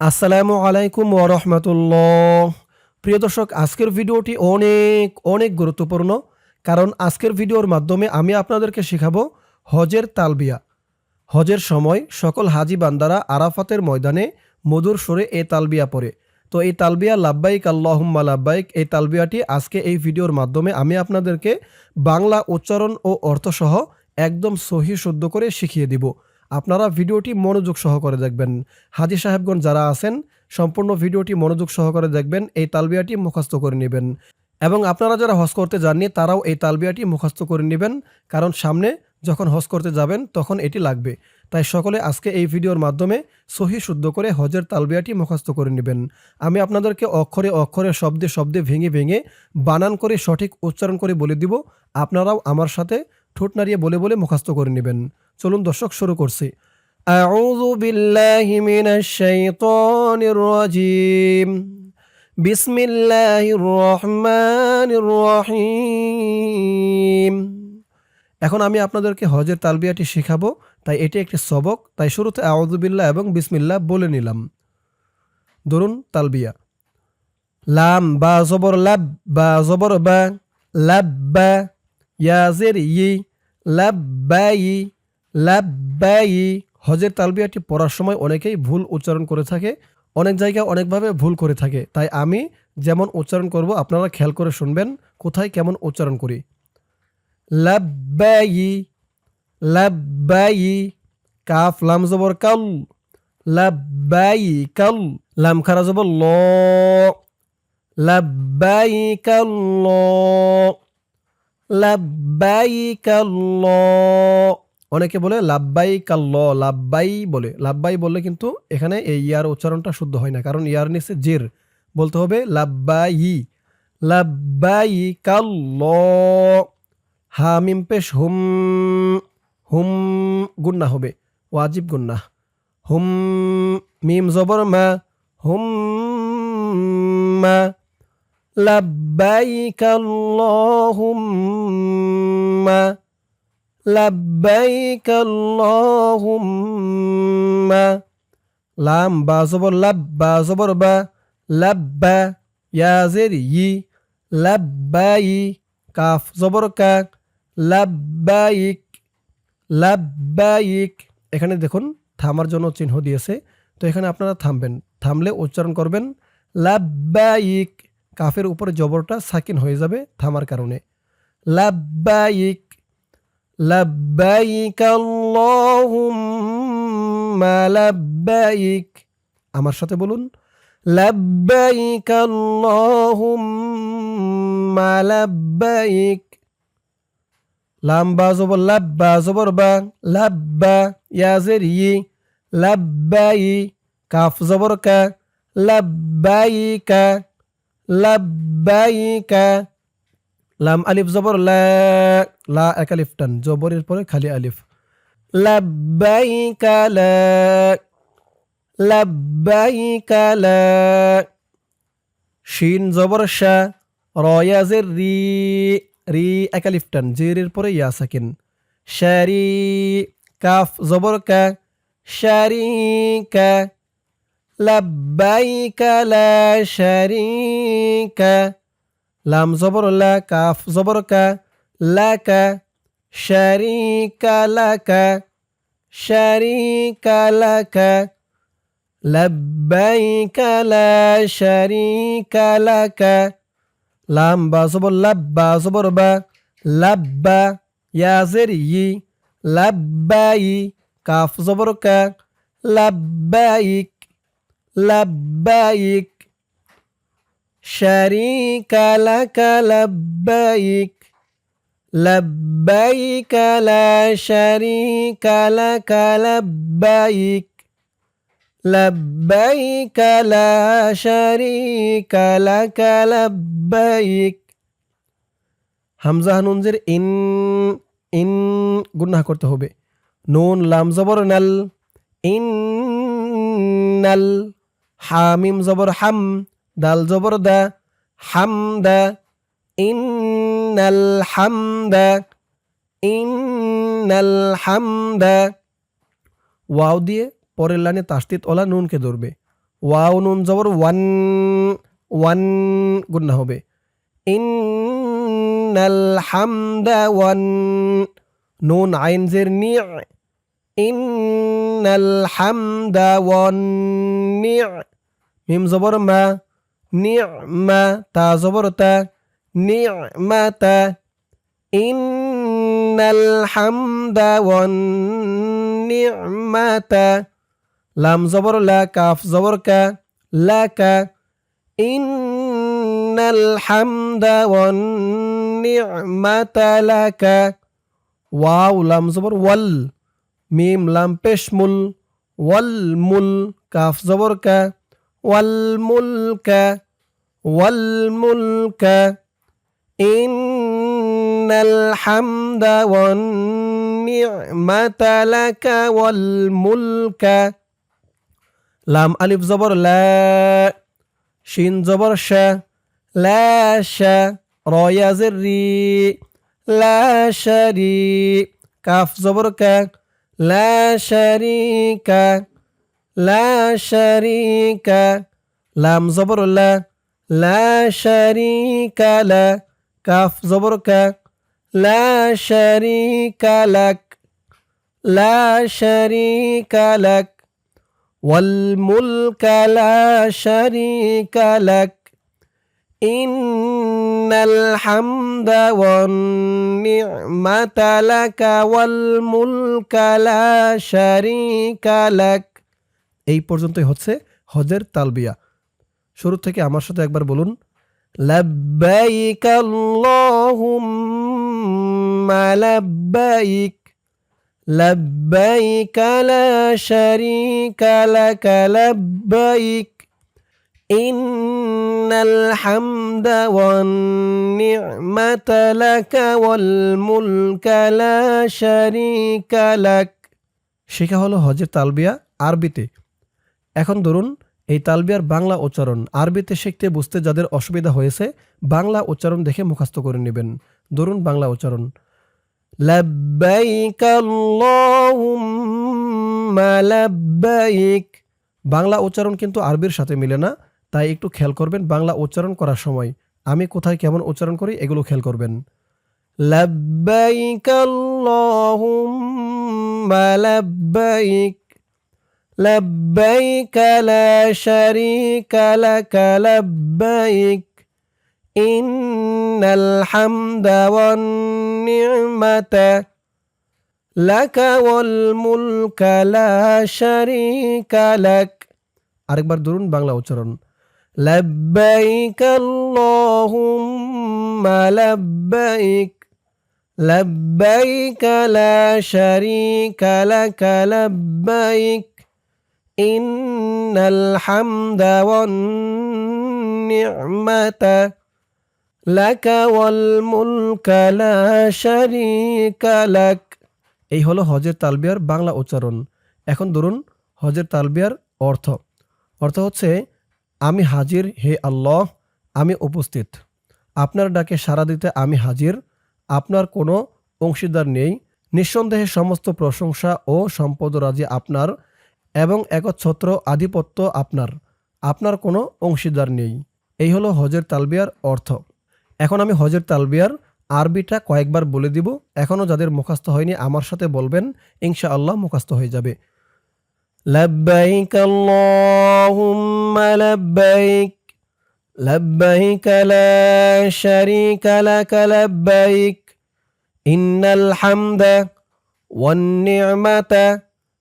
আসসালামু আলাইকুম ওরহমতুল্লাহ প্রিয় দর্শক, আজকের ভিডিওটি অনেক অনেক গুরুত্বপূর্ণ কারণ আজকের ভিডিওর মাধ্যমে আমি আপনাদেরকে শেখাবো হজের তালবিয়া। হজের সময় সকল হাজি বান্দারা আরাফাতের ময়দানে মধুর সরে এই তালবিয়া পড়ে। তো এই তালবিয়া লাব্বাইক, আল্লাহুম্মা লাব্বাইক, এই তালবিয়াটি আজকে এই ভিডিওর মাধ্যমে আমি আপনাদেরকে বাংলা উচ্চারণ ও অর্থসহ একদম সহি শুদ্ধ করে শিখিয়ে দিব। আপনারা ভিডিওটি মনোযোগ সহকারে দেখবেন। হাজি সাহেবগণ যারা আছেন, সম্পূর্ণ ভিডিওটি মনোযোগ সহকারে দেখবেন, এই তালবিয়াটি মুখস্থ করে নেবেন। এবং আপনারা যারা হজ করতে যাননি, তারাও এই তালবিয়াটি মুখস্থ করে নেবেন, কারণ সামনে যখন হজ করতে যাবেন, তখন এটি লাগবে। তাই সকলে আজকে এই ভিডিওর মাধ্যমে সহি শুদ্ধ করে হজের তালবিয়াটি মুখস্থ করে নেবেন। আমি আপনাদেরকে অক্ষরে অক্ষরে, শব্দে শব্দে, ভেঙে ভেঙে, বানান করে, সঠিক উচ্চারণ করে বলে দিব। আপনারাও আমার সাথে ঠোঁট নাড়িয়ে বলে বলে মুখস্থ করে নেবেন চলুন দর্শক শুরু করছি أعوذ بالله من الشيطان الرجيم بسم الله الرحمن الرحيم এখন আমি আপনাদেরকে হজের তালবিয়াটি শেখাবো তাই এটি একটি সবক তাই শুরুতে আউযুবিল্লাহ এবং বিসমিল্লাহ বলে নিলাম ধরুন তালবিয়া লাম বা জবর লাব বা জবর বা লাব বা ইয়াজের, ই লাব্বাই লাব্বাই হজের তালবিয়াটি পড়ার সময় অনেকেই ভুল উচ্চারণ করে থাকে, অনেক জায়গায় অনেকভাবে ভুল করে থাকে। তাই আমি যেমন উচ্চারণ করব, আপনারা খেয়াল করে শুনবেন কোথায় কেমন উচ্চারণ করি। লাব্বাই লাব্বাই কাফ, লাম, জবর, কাল। লাব্বাই কাল। লাম, খারা, জবর, ল। লাব্বাই কাল লাব্বাইক আল্লাহ অনেকে বলে লাব্বাইক আল্লাহ লাব্বাই বলে। লাব্বাই বললে কিন্তু এখানে এই ইয়ার উচ্চারণটা শুদ্ধ হয় না, কারণ ইয়ার নিচে জের। বলতে হবে লাব্বাই। লাব্বাই কাল্লাহ হামিম পেশ হুম হুম গুন্না হবে। ওয়াজিব গুন্না। হুম, মিম জবর মা, হুম মা। لبيك اللهم لبيك اللهم লাম বা জবর লাব বা জবর বা লাব্বা ইয়াজের ই লাব্বাই কাফ জবর কা লাব্বাইক লাব্বাইক এখানে দেখুন থামার জন্য চিহ্ন দিয়েছে তো এখানে আপনারা থামবেন থামলে উচ্চারণ করবেন লাব্বাইক কাফের উপরে জবরটা সাকিন হয়ে যাবে থামার কারণে। লাব্বাইক লাব্বাইক আল্লাহুম্মা, লাব্বাইক। আমার সাথে বলুন, লাব্বাইক আল্লাহুম্মা, লাব্বাইক। লাম বা জবর লাব্বা জবর বা লাব্বা ইয়াজের ই, লাব্বাই। কাফ জবর কা লাব্বাইকা লাব্বাইকা, লাম আলিফ জবর, লা লা এক আলিফ টান, জবরের পরে খালি আলিফ। লাব্বাইকা, লা লাব্বাইকা, লা, শিন জবর, শা রয়াজের রি রি এক আলিফ টান, জেরের পরে ইয়া সাকিন। শারি কাফ জবর কা, শারিকা لبيك لا شريك. لام زبر لك كاف زبرك لك. شريك لك شريك لك. لبيك لا شريك لك. لام بزبر زبر زبر ب لب يا زري. لبي كاف زبرك. لبيك লাব্বাইক لبيك شريك لك لبيك لبيك لا شريك لك لبيك لبيك لا شريك لك لبيك হামজা নুনজের ইন ইন গুন্না করতে হবে নুন লাম জবর নাল ইন নাল হামিম জবর হাম, দাল জবর দা, হাম ইন্নাল হামদা ইন্নাল হামদা ওয়াও দিয়ে পরের লাইনে তাস্তিত ওলা নুনকে ধরবে। ওয়াও নুন জবর ওয়ান ওয়ান গুন্না হবে। ইন্নাল হামদা ওয়ান, নুন আইন জের নি। ইন্নাল হামদা ওয়ান, নি। জবর মা নি মা তা জবর তা নি মা তা ইন্নাল হামদা ওয়ান নি'মাতা লাম জবর লা কাফ জবর কা লা কা ইন্নাল হামদা নি'মাতা লাকা ওয়াও লাম জবর ওয়াল মিম লাম পেশমুল ওয়াল মুল কাফ জবর কা ওয়াল মুলকা ওয়াল মুলকা ইন্নাল হামদা ওয়ান নি'মাতা লাকা ওয়াল মুলকা লাম আলিফ জবর লা শিন জবর শা লা শা রয়াজের রি লা শারি لا شريك لا زبر لا. لا شريك لك كاف زبرك لا شريك لك. لا شريك لك. والملك لا شريك لك. إن الحمد والنعمة لك والملك لا شريك لك. এই পর্যন্তই হচ্ছে হজের তালবিয়া শুরু থেকে আমার সাথে একবার বলুন লাব্বাইক আল্লাহুম্মা লাব্বাইক لبيك لا شريك لك لبيك إن الحمد والنعمة لك والملك لا شريك لك শেখা হলো হজের তালবিয়া আরবিতে এখন ধরুন, এই তালবিয়ার বাংলা উচ্চারণ আরবিতে শিখতে বুঝতে যাদের অসুবিধা হয়েছে, বাংলা উচ্চারণ দেখে মুখস্থ করে নেবেন। ধরুন বাংলা উচ্চারণ। বাংলা উচ্চারণ কিন্তু আরবির সাথে মিলে না, তাই একটু খেয়াল করবেন বাংলা উচ্চারণ করার সময়। আমি কোথায় কেমন উচ্চারণ করি এগুলো খেয়াল করবেন। লাব্বাইক লাব্বাইক লা শারীকা লাকা লাব্বাইক إن الحمد والنعمة لك والملك لا شريك لك আরেকবার ধরুন বাংলা উচ্চারণ لبيك اللهم لبيك لبيك لا شريك لك لبيك إن الحمد والنعمة لك والملك لا شريك لك এই হলো হজের তালবিয়ার বাংলা উচ্চারণ এখন ধরুন হজের তালবিয়ার অর্থ অর্থ হচ্ছে আমি হাজির হে আল্লাহ আমি উপস্থিত আপনার ডাকে সাড়া দিতে আমি হাজির আপনার কোনো অংশীদার নেই নিঃসন্দেহে সমস্ত প্রশংসা ও সম্পদ রাজি আপনার এবং একচ্ছত্র আধিপত্য আপনার আপনার কোনো অংশীদার নেই এই হলো হজের তালবিয়ার অর্থ এখন আমি হজের তালবিয়ার আরবিটা কয়েকবার বলে দিব এখনও যাদের মুখস্থ হয়নি আমার সাথে বলবেন ইনশা আল্লাহ মুখস্থ হয়ে যাবে لبيك اللهم لبيك لبيك لا شريك لك لبيك إن الحمد والنعمة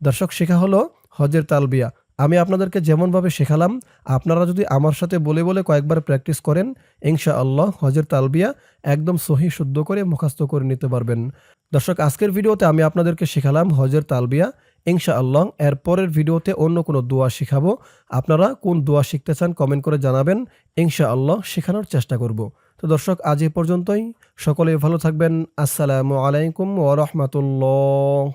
দর্শক, শেখা হলো হজের তালবিয়া। আমি আপনাদেরকে যেমনভাবে শেখালাম, আপনারা যদি আমার সাথে বলে বলে কয়েকবার প্র্যাকটিস করেন ইনশা আল্লাহ হজের তালবিয়া একদম সহি শুদ্ধ করে মুখাস্ত করে নিতে পারবেন। দর্শক, আজকের ভিডিওতে আমি আপনাদেরকে শেখালাম হজের তালবিয়া। ইনশা আল্লাহ এর পরের ভিডিওতে অন্য কোনো দোয়া শেখাবো। আপনারা কোন দোয়া শিখতে চান কমেন্ট করে জানাবেন। ইনশাআল্লাহ শেখানোর চেষ্টা করব। তো দর্শক, আজ এ পর্যন্তই। সকলে ভালো থাকবেন। আসসালামু আলাইকুম ওরহমতুল্লাহ